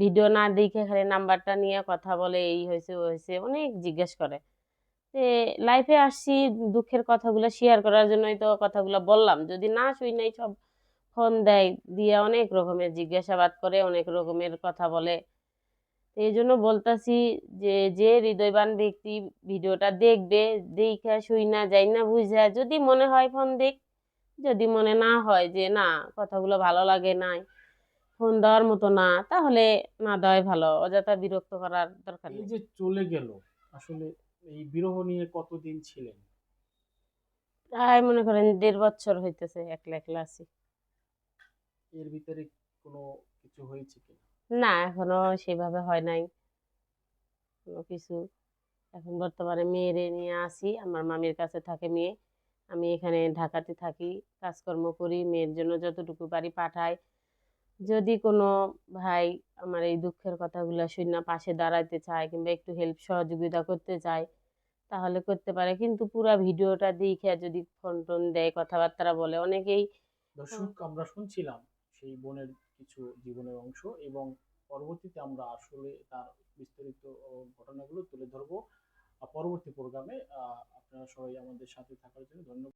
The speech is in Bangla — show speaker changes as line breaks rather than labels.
ভিডিও না দেখে খালি নাম্বারটা নিয়ে কথা বলে, এই হয়েছে, ও হয়েছে, অনেক জিজ্ঞেস করে। তে লাইফে আসছি, দুঃখের কথাগুলো শেয়ার করার জন্যই তো কথাগুলো বললাম। যদি না শুই নাই, সব ফোন দেয়, দিয়ে অনেক রকমের জিজ্ঞাসাবাদ করে, অনেক রকমের কথা বলে। এই জন্য বলতাছি যে যে হৃদয়বান ব্যক্তি ভিডিওটা দেখবে, দেখা শুই না, যাই না বুঝা, যদি মনে হয় ফোন দেখ, যদি মনে না হয় যে, না, কথাগুলো ভালো লাগে নাই ফোন দেওয়ার মতো না তাহলে না দেওয়াই ভালো। অযথা বিরক্ত করার দরকার
এই
নেই।
যে চলে গেল আসলে এই বিরহ নিয়ে কতদিন ছিলেন?
প্রায় মনে করেন দেড় বছর হইতেছে একলা একলা আছি।
এর ভিতরে কোনো কিছু হয়েছে কি
না এখনও সেভাবে হয় নাই। কোনো কিছু। এখন বর্তমানে মেয়েরে নিয়ে আসি আমার মামির কাছে থাকে মেয়ে। আমি এখানে ঢাকাতে থাকি কাজকর্ম করি মেয়ের জন্য যতটুকু পারি পাঠাই। যদি কোনো ভাই আমার এই দুঃখের কথাগুলো শুনে পাশে দাঁড়াইতে চায় কিংবা একটু হেল্প সহযোগিতা করতে চায় তাহলে করতে পারে। কিন্তু পুরা ভিডিওটা দেখে যদি ফোন টোন দেয় কথাবার্তা বলে অনেকেই
দর্শক আমরা শুনছিলাম সেই বোনের কিছু জীবনের অংশ এবং পরবর্তীতে আমরা আসলে তার বিস্তারিত ঘটনাগুলো তুলে ধরবো। পরবর্তী প্রোগ্রামে আপনারা সবাই আমাদের সাথে থাকার জন্য ধন্যবাদ।